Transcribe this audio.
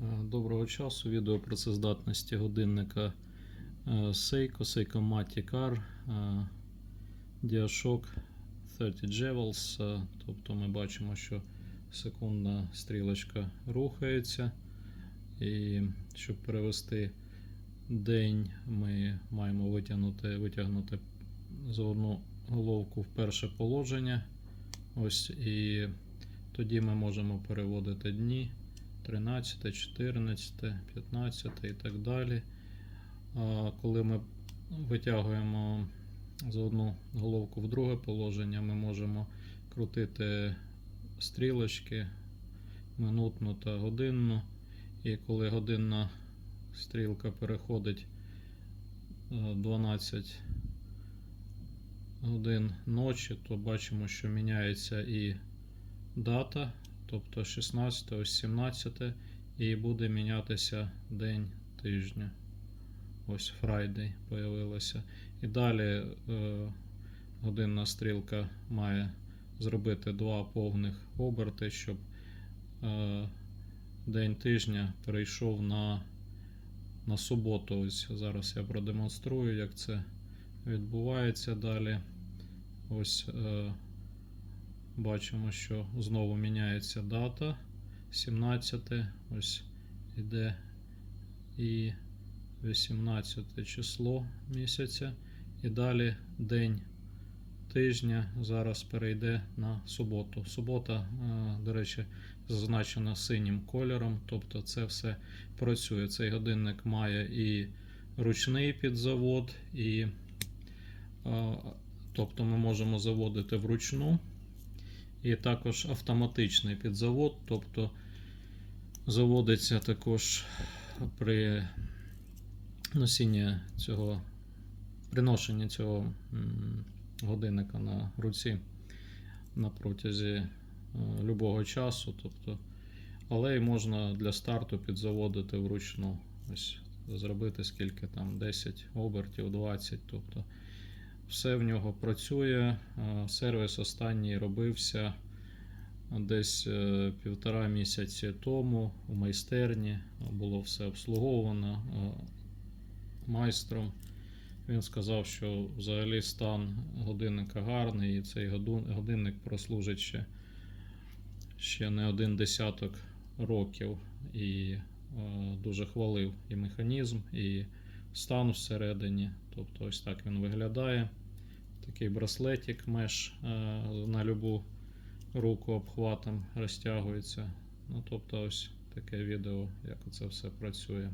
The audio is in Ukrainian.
Е, Доброго часу. Відео працездатності годинника е, Seiko, Seiko Matic R, е, DiaShock 30 Jewels. Е, Тобто ми бачимо, що секундна стрілочка рухається. І щоб перевести день, ми маємо витягнути, витягнути заводну головку в перше положення. Ось і тоді ми можемо переводити дні. 13, 14, 15 і так далі. Коли ми витягуємо за одну головку в друге положення, ми можемо крутити стрілочки минутну та годинну. І коли годинна стрілка переходить е, 12 годин ночі, то бачимо, що міняється і дата тобто 16, ось 17, і буде мінятися день тижня. Ось Friday появилося. І далі е, годинна стрілка має зробити два повних оберти, щоб е, день тижня перейшов на, на суботу. Ось зараз я продемонструю, як це відбувається далі. Ось. Е, Бачимо, що знову міняється дата 17, ось іде і 18 число місяця. І далі день тижня зараз перейде на суботу. Субота, до речі, зазначена синім кольором, тобто це все працює. Цей годинник має і ручний підзавод, і тобто ми можемо заводити вручну і також автоматичний підзавод, тобто заводиться також при носінні цього приношенні цього годинника на руці на протязі е, любого часу. Тобто, але й можна для старту підзаводити вручну. Ось Зробити скільки там 10 обертів, 20. тобто все в нього працює. Е, сервіс останній робився десь е, півтора місяці тому у майстерні. Було все обслуговано е, майстром. Він сказав, що взагалі стан годинника гарний, і цей годинник прослужить ще ще не один десяток років. І дуже хвалив і механізм, і стан всередині. Тобто ось так він виглядає. Такий браслетик меш е, на любу руку обхватом розтягується. Ну, тобто, ось таке відео, як це все працює.